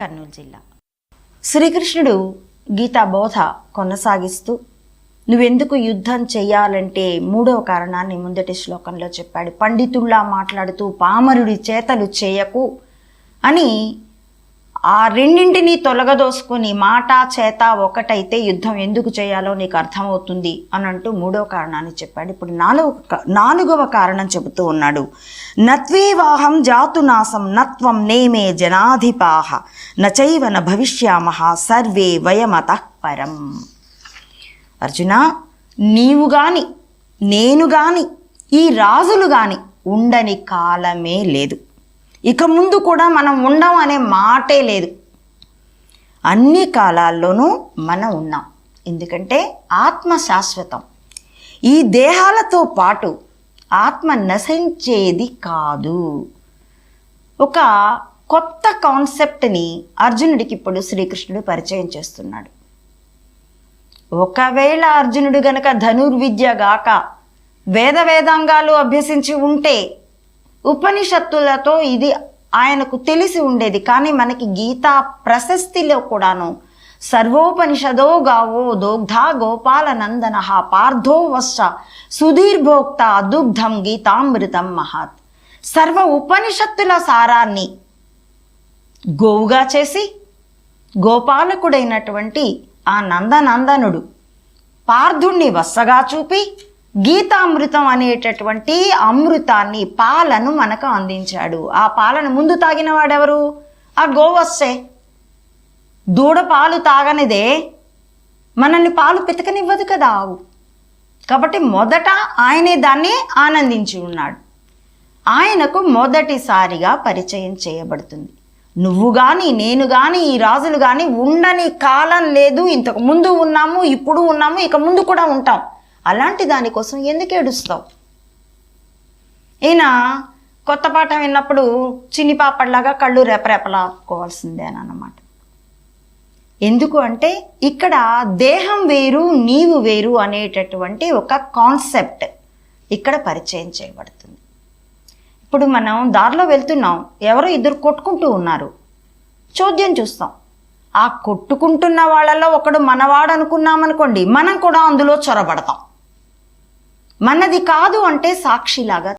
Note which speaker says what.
Speaker 1: కర్నూలు జిల్లా. శ్రీకృష్ణుడు గీతా బోధ కొనసాగిస్తూ నువ్వెందుకు యుద్ధం చేయాలంటే మూడవ కారణాన్ని ముందటి శ్లోకంలో చెప్పాడు. పండితుల్లా మాట్లాడుతూ పామరుడి చేతలు చేయకు అని ఆ రెండింటిని తొలగదోసుకొని మాట చేత ఒకటైతే యుద్ధం ఎందుకు చేయాలో నీకు అర్థమవుతుంది అని అంటూ మూడవ కారణాన్ని చెప్పాడు. ఇప్పుడు నాలుగు క- నాలుగవ కారణం చెబుతూ ఉన్నాడు. నత్వేవాహం జాతునాశం నత్వం నేమే జనాధిపాహ నచైవన న భవిష్యామహ సర్వే వయమత పరం. అర్జున నీవు గాని నేను గాని ఈ రాజులు గాని ఉండని కాలమే లేదు. ఇక ముందు కూడా మనం ఉండం అనే మాటే లేదు. అన్ని కాలాల్లోనూ మనం ఉన్నాం. ఎందుకంటే ఆత్మ శాశ్వతం. ఈ దేహాలతో పాటు ఆత్మ నశించేది కాదు. ఒక కొత్త కాన్సెప్ట్ని అర్జునుడికి ఇప్పుడు శ్రీకృష్ణుడు పరిచయం చేస్తున్నాడు. ఒకవేళ అర్జునుడు గనక ధనుర్విద్య గాక వేద వేదాంగాలు అభ్యసించి ఉంటే ఉపనిషత్తులతో ఇది ఆయనకు తెలిసి ఉండేది. కానీ మనకి గీతా ప్రశస్తిలో కూడాను సర్వోపనిషదో గావో దోగ్ధా గోపాల నందన పార్థో వశ్చ సుధీర్భోక్త దుగ్ధం గీతామృతం మహాత్. సర్వ ఉపనిషత్తుల సారాన్ని గోవుగా చేసి గోపాలకుడైనటువంటి ఆ నందనందనుడు పార్థుణ్ణి వస్సగా చూపి గీతామృతం అనేటటువంటి అమృతాన్ని పాలను మనకు అందించాడు. ఆ పాలను ముందు తాగిన వాడెవరు? ఆ గోవస్సే. దూడ పాలు తాగనిదే. మనల్ని పాలు పితకనివ్వదు కదా ఆవు. కాబట్టి మొదట ఆయనే దాన్ని ఆనందించి ఉన్నాడు. ఆయనకు మొదటిసారిగా పరిచయం చేయబడుతుంది. నువ్వు కానీ నేను కానీ ఈ రాజులు కానీ ఉండని కాలం లేదు. ఇంతకు ముందు ఉన్నాము ఇప్పుడు ఉన్నాము ఇక ముందు కూడా ఉంటాం. అలాంటి దానికోసం ఎందుకు ఏడుస్తావు? ఈయన కొత్త పాట విన్నప్పుడు చిన్ని పాపడ్లాగా కళ్ళు రెపరెపలాకోవాల్సిందే అని అన్నమాట. ఎందుకు అంటే ఇక్కడ దేహం వేరు నీవు వేరు అనేటటువంటి ఒక కాన్సెప్ట్ ఇక్కడ పరిచయం చేయబడుతుంది. ఇప్పుడు మనం దారిలో వెళ్తున్నాం ఎవరో ఇద్దరు కొట్టుకుంటూ ఉన్నారు. చోద్యం చూస్తాం. ఆ కొట్టుకుంటున్న వాళ్ళలో ఒకడు మనవాడు అనుకున్నామనుకోండి మనం కూడా అందులో చొరబడతాం. మనది కాదు అంటే సాక్షిలాగా